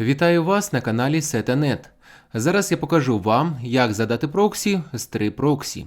Вітаю вас на каналі Setanet. Зараз я покажу вам, як задати проксі з 3 проксі.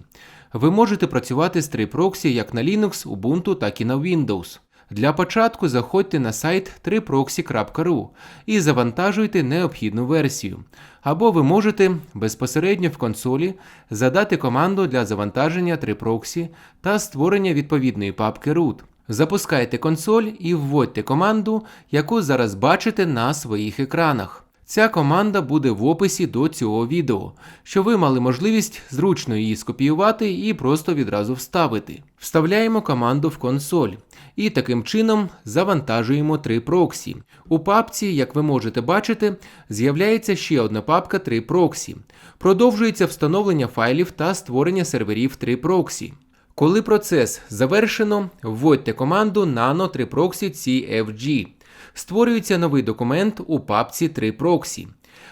Ви можете працювати з 3 проксі як на Linux, Ubuntu, так і на Windows. Для початку заходьте на сайт 3proxy.ru і завантажуйте необхідну версію. Або ви можете безпосередньо в консолі задати команду для завантаження 3 проксі та створення відповідної папки root. Запускайте консоль і вводьте команду, яку зараз бачите на своїх екранах. Ця команда буде в описі до цього відео, щоб ви мали можливість зручно її скопіювати і просто відразу вставити. Вставляємо команду в консоль і таким чином завантажуємо 3 проксі. У папці, як ви можете бачити, з'являється ще одна папка 3 проксі. Продовжується встановлення файлів та створення серверів 3 проксі. Коли процес завершено, вводьте команду nano 3 proxy cfg. Створюється новий документ у папці 3 proxy.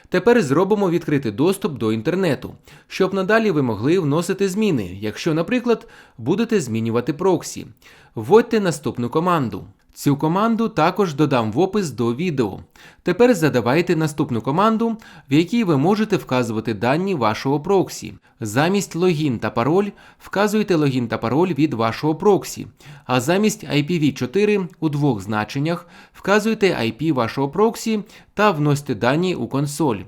Тепер зробимо відкритий доступ до інтернету, щоб надалі ви могли вносити зміни, якщо, наприклад, будете змінювати проксі. Вводьте наступну команду. Цю команду також додам в опис до відео. Тепер задавайте наступну команду, в якій ви можете вказувати дані вашого проксі. Замість логін та пароль вказуйте логін та пароль від вашого проксі, а замість IPv4 у двох значеннях вказуйте IP вашого проксі та вносьте дані у консоль.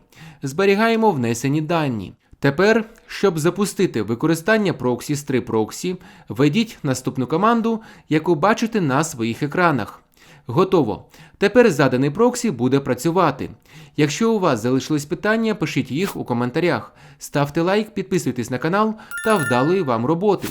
Зберігаємо внесені дані. Тепер, щоб запустити використання з 3 проксі, введіть наступну команду, яку бачите на своїх екранах. Готово. Тепер заданий проксі буде працювати. Якщо у вас залишились питання, пишіть їх у коментарях. Ставте лайк, підписуйтесь на канал та вдалої вам роботи.